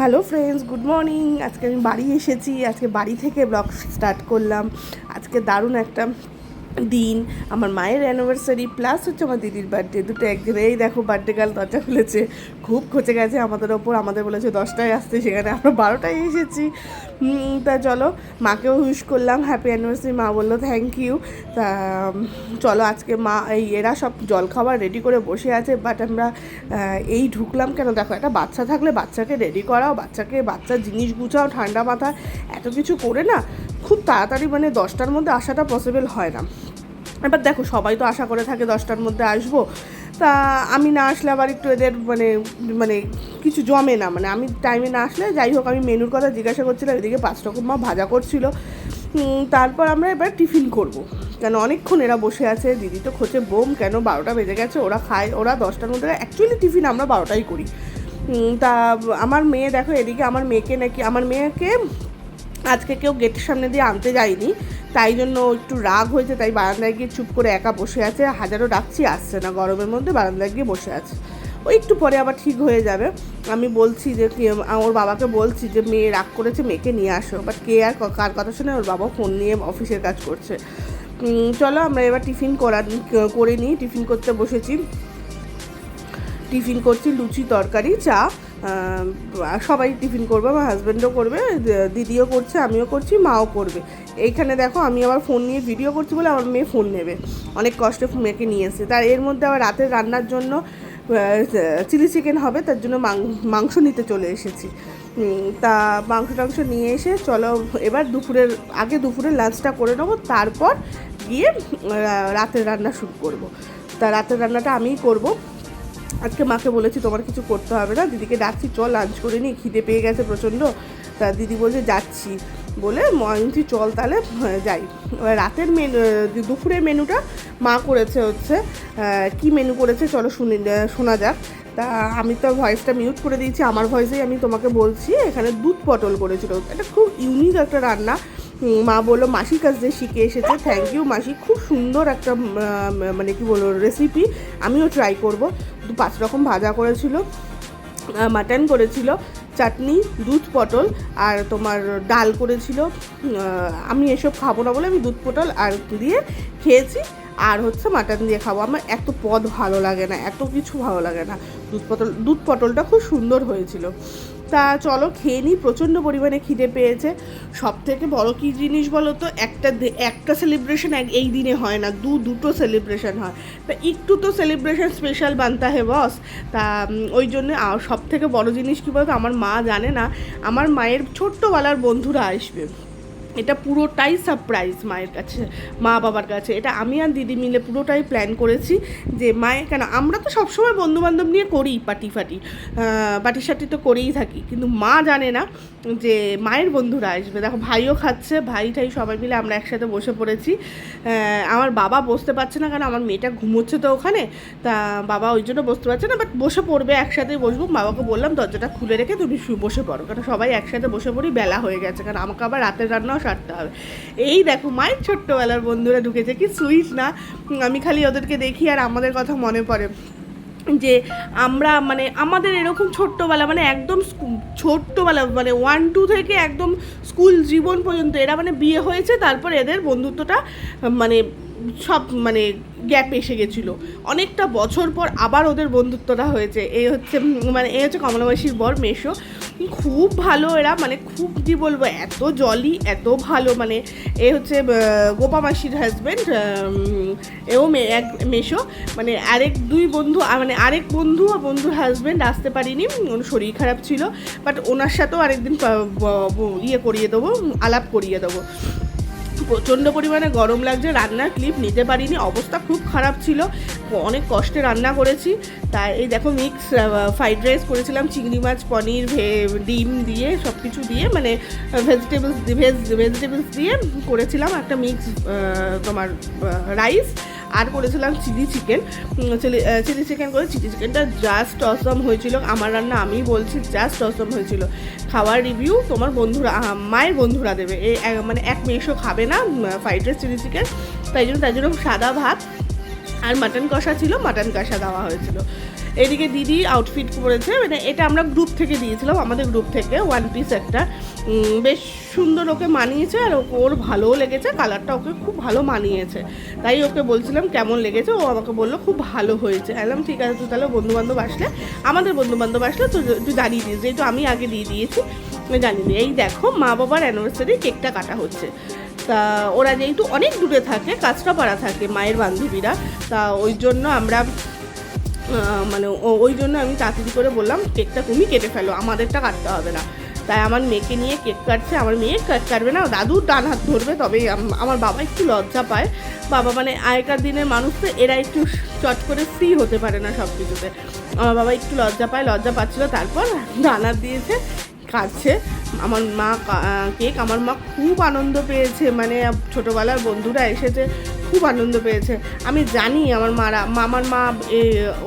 Hello friends, good morning. আজকে আমি বাড়ি এসেছি, আজকে বাড়ি থেকে ব্লগ স্টার্ট করলাম। আজকে দারুণ একটা দিন। আমার মায়ের অ্যানিভার্সারি প্লাস হচ্ছে আমার দিদির বার্থডে দুটো একদিনে, এই দেখো বার্থডে কাল দরজা খুলেছে। খুব খচে গেছে আমাদের ওপর। আমাদের বলেছে দশটায় আসতে, সেখানে আমরা বারোটায় এসেছি। তা চলো, মাকেও উইশ করলাম হ্যাপি অ্যানিভার্সারি মা বলল থ্যাংক ইউ তা চলো, আজকে মা, এই এরা সব জলখাবার রেডি করে বসে আছে বাট আমরা এই ঢুকলাম কেন? দেখো, একটা বাচ্চা থাকলে বাচ্চাকে রেডি করাও, বাচ্চাকে বাচ্চার জিনিস গুছাও, ঠান্ডা মাথা, এত কিছু করে না, খুব তাড়াতাড়ি মানে দশটার মধ্যে আসাটা পসিবল হয় না। এবার দেখো, সবাই তো আশা করে থাকে দশটার মধ্যে আসব। তা আমি না আসলে আবার একটু এদের মানে মানে কিছু জমে না। মানে আমি টাইমে না আসলে যাই হোক, আমি মেনুর কথা জিজ্ঞাসা করছিলাম, এদিকে পাঁচ রকম মা ভাজা করছিল। তারপর আমরা এবার টিফিন করব। কেন অনেকক্ষণ এরা বসে আছে, দিদি তো খোঁজে বোম, কেন বারোটা বেজে গেছে, ওরা খায়, ওরা দশটার মধ্যে অ্যাকচুয়ালি টিফিন আমরা বারোটাই করি। তা আমার মেয়ে দেখো, এদিকে আমার মেয়েকে নাকি, আমার মেয়েকে আজকে কেউ গেটের সামনে দিয়ে আনতে যায়নি, তাই জন্য একটু রাগ হয়েছে, তাই বারান্দায় গিয়ে চুপ করে একা বসে আছে। হাজারও ডাকছি আসছে না গরমের মধ্যে, বারান্দায় গিয়ে বসে আছে। ও একটু পরে আবার ঠিক হয়ে যাবে। আমি বলছি যে ওর বাবাকে বলছি যে, মেয়ে রাগ করেছে, মেয়েকে নিয়ে আসো। বাট কে আর কার কথা শুনে ওর বাবা ফোন নিয়ে অফিসের কাজ করছে। চলো আমরা এবার টিফিন করা, করে নিই। টিফিন করতে বসেছি। টিফিন করছি লুচি তরকারি, চা। সবাই টিফিন করবে, আমার হাজব্যান্ডও করবে, দিদিও করছে, আমিও করছি, মাও করবে। এইখানে দেখো, আমি আবার ফোন নিয়ে ভিডিও করছি বলে আমার মেয়ে ফোন নেবে। অনেক কষ্টে মেয়েকে নিয়ে এসেছে। তার এর মধ্যে আবার রাতের রান্নার জন্য চিলি চিকেন হবে, তার জন্য মাংস নিতে চলে এসেছি। তা মাংস টাংস নিয়ে এসে চলো, এবার দুপুরের, আগে দুপুরের লাঞ্চটা করে নেব, তারপর গিয়ে রাতের রান্না শুরু করব। তা রাতের রান্নাটা আমিই করব। আজকে মাকে বলেছি তোমার কিছু করতে হবে না। দিদিকে ডাকছি চল লাঞ্চ করে নি। খিদে পেয়ে গেছে প্রচণ্ড। তা দিদি বলছে যাচ্ছি। বলে ময়ূরী চল তাহলে হ্যাঁ, যাই। রাতের মেনু দুপুরের মেনুটা মা করেছে হচ্ছে কি মেনু করেছে চলো শুনে শোনা যাক। তা আমি তো ভয়েসটা মিউট করে দিয়েছি আমার ভয়েসেই আমি তোমাকে বলছি এখানে দুধ পটল করেছিল। এটা খুব ইউনিক একটা রান্না। মা বলল মাসির কাছ দিয়ে শিখে এসেছে। থ্যাংক ইউ মাসি। খুব সুন্দর একটা মানে কি বলব রেসিপি আমিও ট্রাই করব। পাঁচ রকম ভাজা করেছিল মাটন করেছিল, চাটনি, দুধ পটল আর তোমার ডাল করেছিল। আমি এসব খাব না বলে আমি দুধ পটল আর দিয়ে খেয়েছি, আর হচ্ছে মাটন দিয়ে খাব। আমার এত পদ ভালো লাগে না, এত কিছু ভালো লাগে না। দুধ পটল, দুধ পটলটা খুব সুন্দর হয়েছিল। তা চলো খেয়ে নিই, প্রচণ্ড পরিমাণে খিদে পেয়েছে। সব থেকে বড়ো কী জিনিস বলো তো, একটা একটা সেলিব্রেশন এই দিনে হয় না, দু, দুটো সেলিব্রেশন হয়। তা একটু তো সেলিব্রেশন স্পেশাল বানতে হে বস তা ওই জন্য সব থেকে বড় জিনিস কী বলতো, আমার মা জানে না, আমার মায়ের ছোট্টবেলার বন্ধুরা আসবে। এটা পুরোটাই সারপ্রাইজ মায়ের কাছে, মা বাবার কাছে। এটা আমি আর দিদি মিলে পুরোটাই প্ল্যান করেছি যে মায়ের, কেন আমরা তো সবসময় বন্ধুবান্ধব নিয়ে করি পার্টি ফাটি পার্টি সাটি তো করেই থাকি। কিন্তু মা জানে না যে মায়ের বন্ধুরা আসবে। দেখো, ভাইও খাচ্ছে, ভাই ঠাই সবাই মিলে আমরা একসাথে বসে পড়েছি। আমার বাবা বসতে পারছে না কারণ আমার মেয়েটা ঘুমোচ্ছে তো ওখানে। তা বাবা ওই জন্য বসতে পারছে না বাট বসে পড়বে, একসাথেই বসবো। বাবাকে বললাম, দরজাটা খুলে রেখে তুমি বসে পড়ো। কারণ সবাই একসাথে বসে পড়ি বেলা হয়ে গেছে। কারণ আমাকে আবার রাতের রান্নাও সারতে হবে। এই দেখো, মায়ের ছোট্টবেলার বন্ধুরা ঢুকেছে। কি সুইট না? আমি খালি ওদেরকে দেখি আর আমাদের কথা মনে পড়ে যে আমরা মানে আমাদের এরকম ছোট্টবেলা মানে একদম ছোট্টবেলা মানে ওয়ান টু থেকে একদম স্কুল জীবন পর্যন্ত এরা মানে বিয়ে হয়েছে, তারপর এদের বন্ধুত্বটা মানে সব মানে গ্যাপ এসে গেছিল। অনেকটা বছর পর আবার ওদের বন্ধুত্বটা হয়েছে। এই হচ্ছে মানে এই হচ্ছে কমলাবাসীর বর মেশো। খুব ভালো এরা মানে খুব কি বলব, এত জলি এত ভালো মানে এ হচ্ছে গোপা মাসির হাজব্যান্ড এও এক মেশো মানে আরেক দুই বন্ধু মানে আরেক বন্ধু আর বন্ধুর হাজব্যান্ড আসতে পারিনি, ওর শরীর খারাপ ছিল বাট ওনার সাথেও আরেকদিন ইয়ে করিয়ে দেবো, আলাপ করিয়ে দেবো। প্রচণ্ড পরিমাণে গরম লাগছে, রান্নার ক্লিপ নিতে পারিনি, অবস্থা খুব খারাপ ছিল। অনেক কষ্টে রান্না করেছি। তাই এই দেখো মিক্স ফ্রাইড রাইস করেছিলাম, চিংড়ি মাছ, পনির ডিম দিয়ে সব কিছু দিয়ে মানে ভেজিটেবলস ভেজ ভেজিটেবলস দিয়ে করেছিলাম একটা মিক্স তোমার রাইস আর করেছিলাম চিলি চিকেন। চিলি চিকেন করে চিলি চিকেনটা জাস্ট অসম হয়েছিল। আমার রান্না আমি বলছি জাস্ট অসম হয়েছিল। খাওয়ার রিভিউ তোমার বন্ধুরা মায়ের বন্ধুরা দেবে। এই মানে এক মেয়েশো খাবে না ফ্রাইড রাইস চিলি চিকেন। তাই জন্য তাই জন্য সাদা ভাত আর মাটন কষা ছিল মাটন কষা দেওয়া হয়েছিল। এদিকে দিদি আউটফিট পরেছে মানে এটা আমরা গ্রুপ থেকে দিয়েছিলাম, আমাদের গ্রুপ থেকে ওয়ান পিস একটা। বেশ সুন্দর ওকে মানিয়েছে আর ওর ভালোও লেগেছে কালারটা ওকে খুব ভালো মানিয়েছে। তাই ওকে বলছিলাম কেমন লেগেছে, ও আমাকে বলল খুব ভালো হয়েছে। এলাম ঠিক আছে তুই তাহলে বন্ধু বান্ধব আসলে, আমাদের বন্ধু বান্ধব আসলে তো তুই জানিয়ে দিস, যেহেতু আমি আগে দিয়ে দিয়েছি জানিয়ে দিই। এই দেখো মা বাবার অ্যানিভার্সারি কেকটা কাটা হচ্ছে। তা ওরা যেহেতু অনেক দূরে থাকে, কাঁচরাপাড়া থাকে, মায়ের বান্ধবীরা, তা ওই জন্য আমরা মানে ওই জন্য আমি তাড়াতাড়ি করে বললাম, কেকটা তুমি কেটে ফেলো, আমাদেরটা কাটতে হবে না। তাই আমার মেয়েকে নিয়ে কেক কাটছে, আমার মেয়ে কেক কাটবে না, দাদু ডান হাত ধরবে তবেই আমার বাবা একটু লজ্জা পায়। বাবা মানে আগেকার দিনের মানুষ তো, এরা একটু চট করে ফ্রি হতে পারে না সব কিছুতে আমার বাবা একটু লজ্জা পায়, লজ্জা পাচ্ছিল, তারপর ডান হাত দিয়েছে, কাটছে। আমার মা কেক, আমার মা খুব আনন্দ পেয়েছে মানে ছোটোবেলার বন্ধুরা এসেছে খুব আনন্দ পেয়েছে। আমি জানি আমার মারা, মামার মা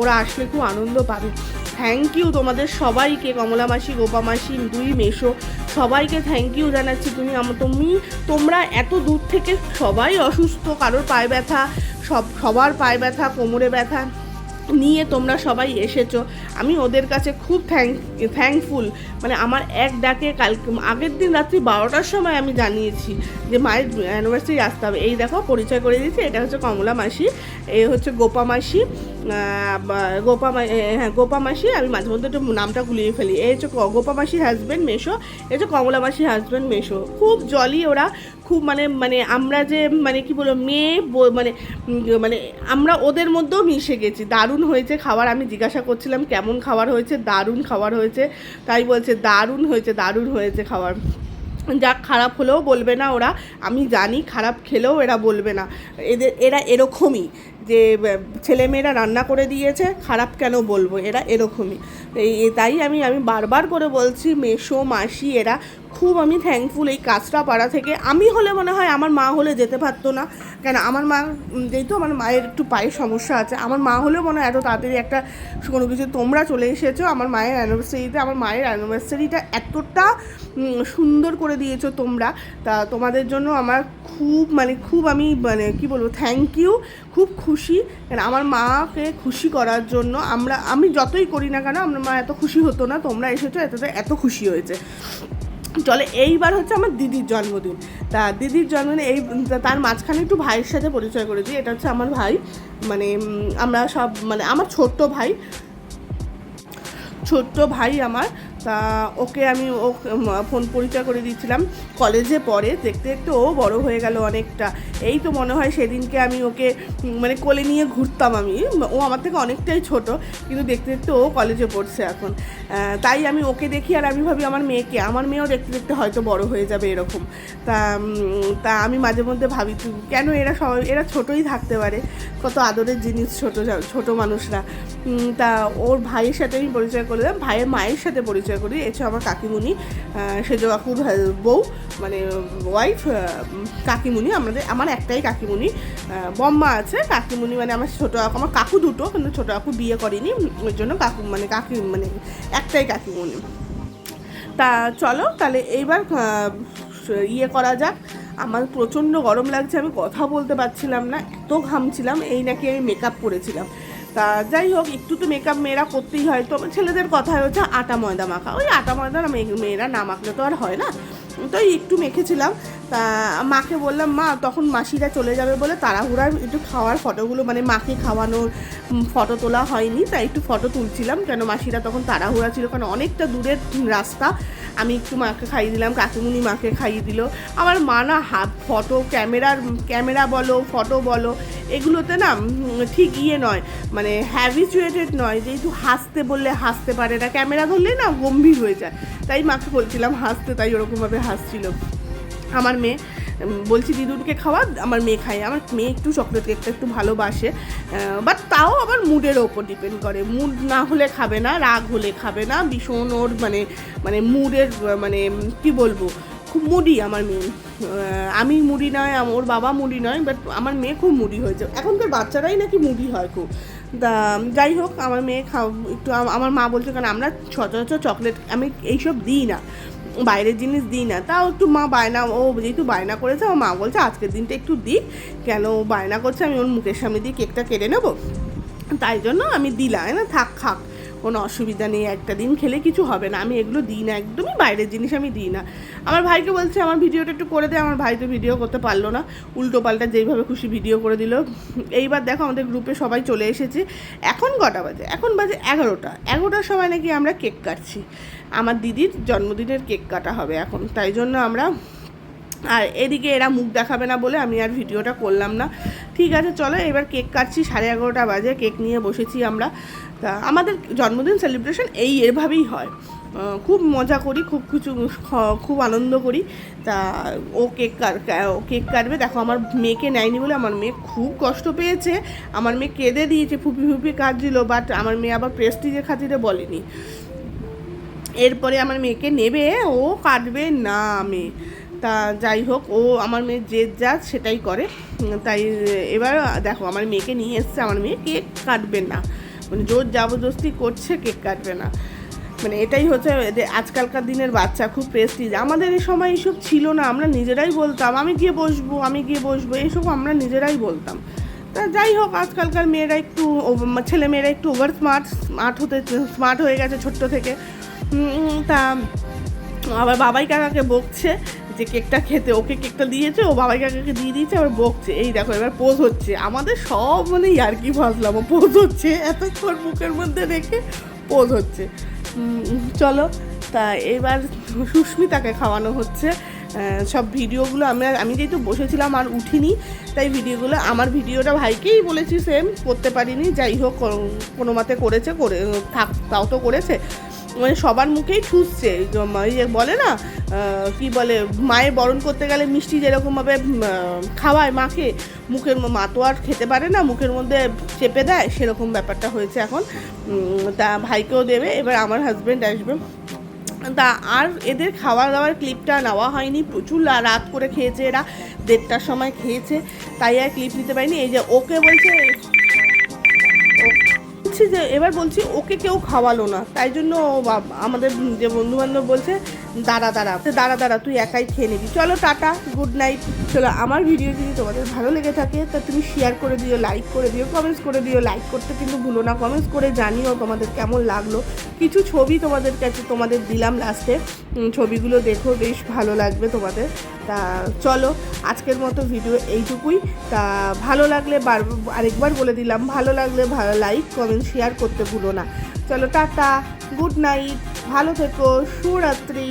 ওরা আসলে খুব আনন্দ পাবে। থ্যাংক ইউ তোমাদের সবাইকে কমলা মাসি গোপা মাসি দুই মেশো। সবাইকে থ্যাংক ইউ জানাচ্ছি তুমি আমার তুমি, তোমরা এত দূর থেকে সবাই অসুস্থ, কারোর পায়ে ব্যথা, সব, সবার পায়ে ব্যথা, কোমরে ব্যথা নিয়ে তোমরা সবাই এসেছ। আমি ওদের কাছে খুব থ্যাংক থ্যাঙ্কফুল মানে আমার এক ডাকে কাল আগের দিন রাত্রি বারোটার সময় আমি জানিয়েছি যে মায়ের অ্যানিভার্সারি আসতে হবে। এই দেখো, পরিচয় করে দিয়েছি, এটা হচ্ছে কমলা মাসি এই হচ্ছে গোপা মাসি গোপা হ্যাঁ গোপা মাসি, আমি মাঝে মধ্যে একটু নামটা গুলিয়ে ফেলি। এই হচ্ছে গোপা মাসি হাজব্যান্ড মেশো এই হচ্ছে কমলা মাসি হাজব্যান্ড মেশো। খুব জলি ওরা, খুব মানে মানে আমরা যে মানে কি বলব, মেয়ে মানে মানে আমরা ওদের মধ্যেও মিশে গেছি। দারুণ হয়েছে খাবার, আমি জিজ্ঞাসা করছিলাম কেমন খাবার হয়েছে, দারুণ খাবার হয়েছে। তাই বলছে দারুণ হয়েছে দারুণ হয়েছে খাবার। যা খারাপ হলেও বলবে না ওরা। আমি জানি, খারাপ খেলেও এরা বলবে না। এদের, এরা এরকমই। যে ছেলেমেয়েরা রান্না করে দিয়েছে, খারাপ কেন বলব? এরা এরকমই। এই তাই আমি আমি বারবার করে বলছি মেশো মাসি, এরা খুব আমি থ্যাঙ্কফুল এই কাজটা পাড়া থেকে। আমি হলে মনে হয় আমার মা হলে যেতে পারতো না। কেন, আমার মা যেহেতু আমার মায়ের একটু পায়ের সমস্যা আছে, আমার মা হলেও মনে হয় এত তাড়াতাড়ি একটা কোনো কিছু তোমরা চলে এসেছ, আমার মায়ের অ্যানিভার্সারিতে আমার মায়ের অ্যানিভার্সারিটা এতটা সুন্দর করে দিয়েছ তোমরা। তা তোমাদের জন্য আমার খুব মানে খুব আমি মানে কি বলব থ্যাংক ইউ খুব খুশি কেন আমার মাকে খুশি করার জন্য আমরা, আমি যতই করি না কেন, আমার মা এত খুশি হতো না, তোমরা এসেছ এতটা এত খুশি হয়েছে। চলে, এইবার হচ্ছে আমার দিদির জন্মদিন। তা দিদির জন্মদিনে এই, তার মাঝখানে একটু ভাইয়ের সাথে পরিচয় করে দিই, এটা হচ্ছে আমার ভাই মানে আমরা সব মানে আমার ছোট্ট ভাই ছোট্ট ভাই আমার তা ওকে আমি ও ফোন পরিচয় করে দিয়েছিলাম। কলেজে পড়ে, দেখতে দেখতে ও বড় হয়ে গেল অনেকটা। এই তো মনে হয় সেদিনকে আমি ওকে মানে কোলে নিয়ে ঘুরতাম আমি। ও আমার থেকে অনেকটাই ছোট, কিন্তু দেখতে দেখতে ও কলেজে পড়ছে এখন। তাই আমি ওকে দেখি আর আমি ভাবি আমার মেয়েকে। আমার মেয়েও দেখতে দেখতে হয়তো বড় হয়ে যাবে এরকম। তা তা আমি মাঝে মধ্যে ভাবি কেন এরা সবাই, এরা ছোটই থাকতে পারে? কত আদরের জিনিস ছোট ছোট মানুষরা। তা ওর ভাইয়ের সাথে আমি পরিচয় করে দিলাম ভাইয়ের মায়ের সাথে পরিচয় করি। এছাড়া আমার কাকিমুনি সেজ কাকুর বউ মানে ওয়াইফ কাকিমুনি। আমাদের, আমার একটাই কাকিমুনি বম্মা আছে। কাকিমুনি মানে আমার ছোটো কাকু, আমার কাকু দুটো, কিন্তু ছোটো কাকু বিয়ে করেনি। ওই জন্য কাকু মানে কাকি মানে একটাই কাকিমুনি। তা চলো, তাহলে এইবার ইয়ে করা যাক। আমার প্রচণ্ড গরম লাগছে, আমি কথা বলতে পারছিলাম না, এত ঘামছিলাম এই নাকি আমি মেকআপ করেছিলাম। তা যাই হোক, একটু তো মেকআপ মেয়েরা করতেই হয়। তো ছেলেদের কথা হচ্ছে আটা ময়দা মাখা। ওই আটা ময়দা মেয়েরা না মাখলে তো আর হয় না। তো একটু মেখেছিলাম। তা মাকে বললাম, মা, তখন মাসিরা চলে যাবে বলে তাড়াহুড়ার একটু খাওয়ার ফটোগুলো মানে মাকে খাওয়ানোর ফটো তোলা হয়নি। তাই একটু ফটো তুলছিলাম কেন মাসিরা তখন তাড়াহুড়া ছিল কারণ অনেকটা দূরের রাস্তা। আমি একটু মাকে খাইয়ে দিলাম, কাকিমুনি মাকে খাইয়ে দিল। আমার মা না হাত, ফটো, ক্যামেরার, ক্যামেরা বলো, ফটো বলো, এগুলোতে না ঠিক ইয়ে নয় মানে হ্যাবিচুয়েটেড নয়। যেহেতু হাসতে বললে হাসতে পারে না, ক্যামেরা ধরলে না গম্ভীর হয়ে যায়। তাই মাকে বলছিলাম হাসতে, তাই ওরকমভাবে হাসছিল। আমার মেয়ে বলছি, দিদুনকে খাওয়া, আমার মেয়ে খায়। আমার মেয়ে একটু চকলেট কেকটা একটু ভালোবাসে বাট তাও আবার মুডের ওপর ডিপেন্ড করে। মুড না হলে খাবে না, রাগ হলে খাবে না, ভীষণ ওর মানে মানে মুডের মানে কি বলব, খুব মুডি আমার মেয়ে। আমি মুডি নয় ওর বাবা মুডি নয় বাট আমার মেয়ে খুব মুডি হয়েছে। এখনকার বাচ্চারাই নাকি মুডি হয় খুব। তা, যাই হোক, আমার মেয়ে খাও, একটু আমার মা বলছে কারণ আমরা সচরাচর চকলেট আমি এইসব দিই না। বাইরের জিনিস দিই না। তাও একটু মা বায়না, ও যেহেতু বায়না করেছে আমার মা বলছে, আজকের দিনটা একটু দিই। কেন বায়না করছে, আমি ওর মুখের সামনে দিয়ে কেকটা কেটে নেব? তাই জন্য আমি দিলাম। না থাক, খাক। কোনো অসুবিধা নেই, একটা দিন খেলে কিছু হবে না। আমি এগুলো দিই না, একদমই বাইরের জিনিস আমি দিই না। আমার ভাইকে বলছে, আমার ভিডিওটা একটু করে দে। আমার ভাই তো ভিডিও করতে পারল না। উল্টো পাল্টা যেইভাবে খুশি ভিডিও করে দিল। এইবার দেখো আমাদের গ্রুপে সবাই চলে এসেছে। এখন কটা বাজে? এখন বাজে এগারোটা। এগারোটার সময় নাকি আমরা কেক কাটছি। আমার দিদির জন্মদিনের কেক কাটা হবে এখন। তাই জন্য আমরা আর এদিকে এরা মুখ দেখাবে না বলে আমি আর ভিডিওটা করলাম না। ঠিক আছে, চলো এবার কেক কাটছি, সাড়ে এগারোটা বাজে, কেক নিয়ে বসেছি আমরা। তা আমাদের জন্মদিন সেলিব্রেশন এই এভাবেই হয়। খুব মজা করি, খুব কিছু খুব আনন্দ করি। তা ও কেক ও কেক কাটবে। দেখো আমার মেয়েকে নেয়নি বলে আমার মেয়ে খুব কষ্ট পেয়েছে। আমার মেয়ে কেঁদে দিয়েছে, ফুপি ফুপি কাঁদছিল বাট আমার মেয়ে আবার প্রেস্টিজের খাতিরে বলেনি। এরপরে আমার মেয়েকে নেবে, ও কাটবে না মেয়ে। তা যাই হোক, ও আমার মেয়ে যে যা সেটাই করে। তাই এবার দেখো, আমার মেয়েকে নিয়ে এসছে, আমার মেয়ে কেক কাটবে না। মানে জোর জবরদস্তি করছে, কেক কাটবে না। মানে এটাই হচ্ছে আজকালকার দিনের বাচ্চা, খুব প্রেস্টিজ আমাদের এই সময় এইসব ছিল না, আমরা নিজেরাই বলতাম, আমি গিয়ে বসবো, আমি গিয়ে বসবো এইসব আমরা নিজেরাই বলতাম। তা যাই হোক, আজকালকার মেয়েরা একটু ছেলে মেয়েরা একটু ওভার স্মার্ট স্মার্ট হতে স্মার্ট হয়ে গেছে ছোট্ট থেকে। তা আবার বাবাই কাকাকে বকছে যে কেকটা খেতে, ওকে কেকটা দিয়েছে, ও বাবাই কাকাকে দিয়ে দিয়েছে, আবার বকছে। এই দেখো, এবার পোজ হচ্ছে। আমাদের সব মানে ইয়ার্কি ভাবলাম পোজ হচ্ছে। এতক্ষণ মুখের মধ্যে রেখে পোজ হচ্ছে। চলো, তা এবার সুস্মিতাকে খাওয়ানো হচ্ছে। সব ভিডিওগুলো আমরা, আমি যেহেতু বসেছিলাম আর উঠিনি, তাই ভিডিওগুলো, আমার ভিডিওটা ভাইকেই বলেছি সেম করতে পারিনি। যাই হোক, কোনো মতে করেছে, করে, থাক, তাও তো করেছে। মানে সবার মুখেই ঠুসছে এই যে বলে না কি বলে, মায়ের বরণ করতে গেলে মিষ্টি যেরকমভাবে খাওয়ায় মাকে, মুখের মা তো আর খেতে পারে না, মুখের মধ্যে চেপে দেয়, সেরকম ব্যাপারটা হয়েছে এখন। তা ভাইকেও দেবে, এবার আমার হাজব্যান্ড আসবে। তা আর এদের খাওয়া দাওয়ার ক্লিপটা নেওয়া হয়নি, প্রচুর রাত করে খেয়েছে এরা, দেড়টার সময় খেয়েছে, তাই আর ক্লিপ নিতে পারিনি, এই যে ওকে বলছে বলছি যে, এবার বলছি ওকে কেউ খাওয়ালো না। তাই জন্য আমাদের যে বন্ধু বান্ধব বলছে দাঁড়া দাঁড়া। দাঁড়া দাঁড়া, তুই একাই খেয়ে নিবি। চলো, টাটা গুড নাইট চলো, আমার ভিডিও যদি তোমাদের ভালো লেগে থাকে, তা তুমি শেয়ার করে দিও লাইক করে দিও কমেন্টস করে দিও। লাইক করতে কিন্তু ভুলো না কমেন্টস করে জানিও তোমাদের কেমন লাগল। কিছু ছবি তোমাদের কাছে, তোমাদের দিলাম লাস্টে ছবিগুলো দেখো, বেশ ভালো লাগবে তোমাদের। তা চলো, আজকের মতো ভিডিও এইটুকুই। তা ভালো লাগলে বার, আরেকবার বলে দিলাম, ভালো লাগলে ভালো লাইক কমেন্ট শেয়ার করতে ভুলো না। চলো টাটা গুড নাইট ভালো থেকো শুভরাত্রি।